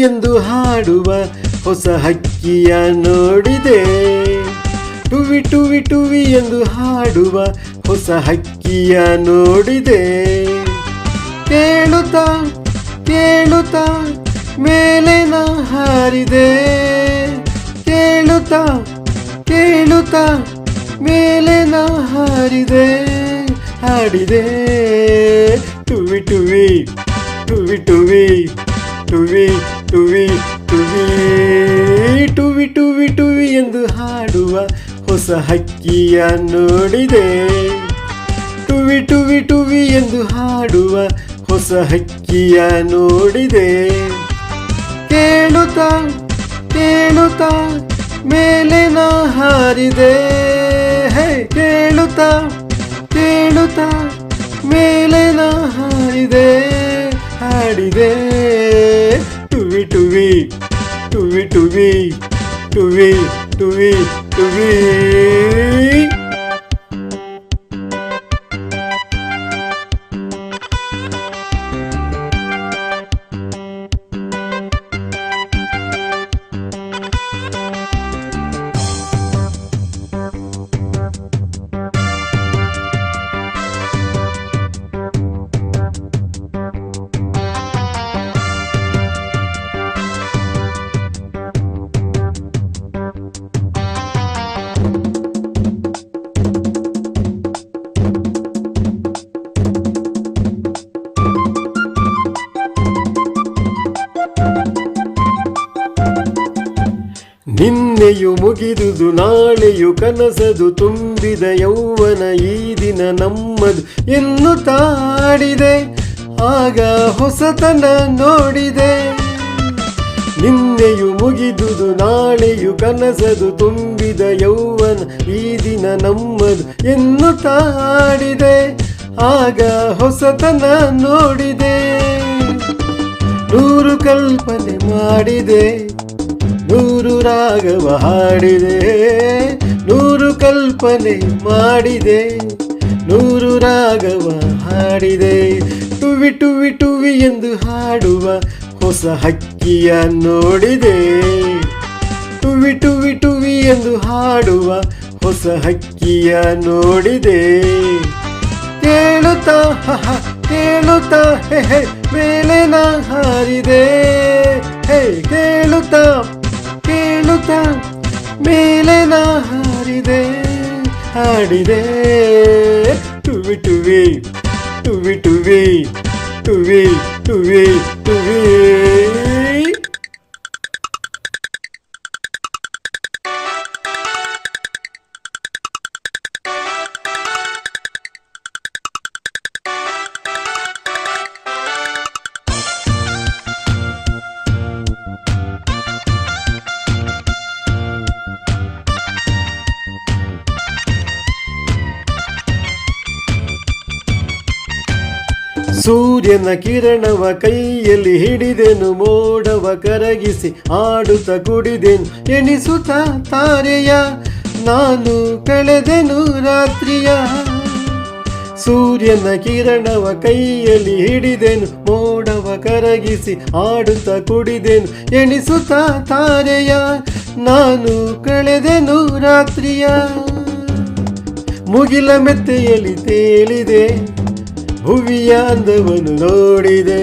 ಎಂದು ಹಾಡುವ ಹೊಸ ಹಕ್ಕಿಯ ನೋಡಿದೆ. ಟುವಿ ಟುವಿ ಟುವಿ ಎಂದು ಹಾಡುವ ಹೊಸ ಹಕ್ಕಿಯ ನೋಡಿದೆ. ಕೇಳುತ್ತಾ ಕೇಳುತ್ತಾ ಮೇಲೆ ನಾ ಹಾರಿದೆ. ಕೇಳುತ್ತ, ಕೇಳುತ್ತಾ ಮೇಲೆ ನಾ ಹಾರಿದೆ. ಹಾಡಿದೆ. ಟುವಿ ಟುವಿ ಟುವಿ ಟುವಿ ಟುವಿ. ಟುವಿ ಟುವಿ ಟುವಿ ಟುವಿ ಟುವಿ ಎಂದು ಹಾಡುವ ಹೊಸ ಹಕ್ಕಿಯ ನೋಡಿದೆ. ಟುವಿ ಟುವಿ ಟುವಿ ಎಂದು ಹಾಡುವ ಹೊಸ ಹಕ್ಕಿಯ ನೋಡಿದೆ. ಕೇಳುತ್ತಾ ಕೇಳುತ್ತಾ, ಮೇಲೆ ನಾ ಹಾರಿದೆ. ಹೇ, ಕೇಳುತ್ತಾ ಕೇಳುತ್ತಾ, ಮೇಲೆ ನಾ ಹಾರಿದೆ, ಹಾಡಿದೆ. টুবি টুবি টুবি টুবি টুবি ನಿನ್ನೆಯು ಮುಗಿದುದು, ನಾಳೆಯು ಕನಸದು, ತುಂಬಿದ ಯೌವನ ಈ ದಿನ ನಮ್ಮದು ಎನ್ನು ತಾಡಿದೆ, ಆಗ ಹೊಸತನ ನೋಡಿದೆ. ನಿನ್ನೆಯು ಮುಗಿದುದು, ನಾಳೆಯು ಕನಸದು, ತುಂಬಿದ ಯೌವನ ಈ ದಿನ ನಮ್ಮದು ಎನ್ನು ತಾಡಿದೆ, ಆಗ ಹೊಸತನ ನೋಡಿದೆ. ನೂರು ಕಲ್ಪನೆ ಮಾಡಿದೆ. ನೂರು ರಾಗವ ಹಾಡಿದೆ, ನೂರು ಕಲ್ಪನೆ ಮಾಡಿದೆ, ನೂರು ರಾಗವ ಹಾಡಿದೆ. ಟುವಿ ಟುವಿ ಟುವಿ ಎಂದು ಹಾಡುವ ಹೊಸ ಹಕ್ಕಿಯ ನೋಡಿದೆ. ಟುವಿ ಟುವಿ ಟುವಿ ಎಂದು ಹಾಡುವ ಹೊಸ ಹಕ್ಕಿಯ ನೋಡಿದೆ. ಕೇಳುತ್ತಾ ಕೇಳುತ್ತಾ ಮೇಲೆ ನಾ ಹಾರಿದೆ. ಹಾಡಿದೆ ಟುವಿ ಟುವಿ ಟುವಿ ಟುವಿ ಟುವಿ ಟುವಿ ಟುವಿ ಸೂರ್ಯನ ಕಿರಣವ ಕೈಯಲ್ಲಿ ಹಿಡಿದೆನು, ಮೋಡವ ಕರಗಿಸಿ ಆಡುತ್ತ ಕುಡಿದೆನು. ಎಣಿಸುತ್ತ ತಾರೆಯ, ನಾನು ಕಳೆದೆನು ರಾತ್ರಿಯ. ಸೂರ್ಯನ ಕಿರಣವ ಕೈಯಲ್ಲಿ ಹಿಡಿದೆನು, ಮೋಡವ ಕರಗಿಸಿ ಆಡುತ್ತ ಕುಡಿದೆನು. ಎಣಿಸುತ್ತ ತಾರೆಯ, ನಾನು ಕಳೆದೆನು ರಾತ್ರಿಯ. ಮುಗಿಲ ಮೆತ್ತೆಯಲ್ಲಿ ತೇಲಿದೆ ಭುವಿಯ ಅಂದವನ್ನು ನೋಡಿದೆ,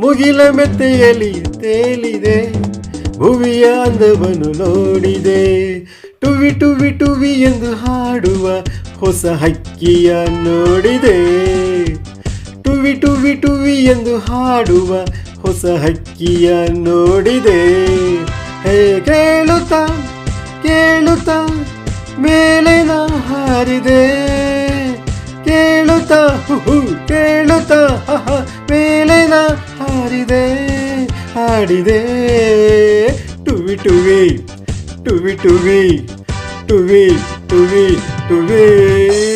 ಮುಗಿಲ ಮೆತ್ತೆಯಲ್ಲಿ ತೇಲಿದೆ. ಭುವಿಯಾದವನು ನೋಡಿದೆ, ಟುವಿ ಟುವಿ ಟುವಿ ಎಂದು ಹಾಡುವ ಹೊಸ ಹಕ್ಕಿಯ ನೋಡಿದೆ. ಟುವಿ ಟುವಿ ಟುವಿ ಎಂದು ಹಾಡುವ ಹೊಸ ಹಕ್ಕಿಯ ನೋಡಿದೆ. ಹೇ ಕೇಳುತ್ತಾ ಕೇಳುತ್ತಾ, ಮೇಲೆ ನಾ ಹಾರಿದೆ. తేలుతా తేలుతా వేలేనా ఆడిదే ఆడిదే టువి టువి టువి టువి టువి టువి టువి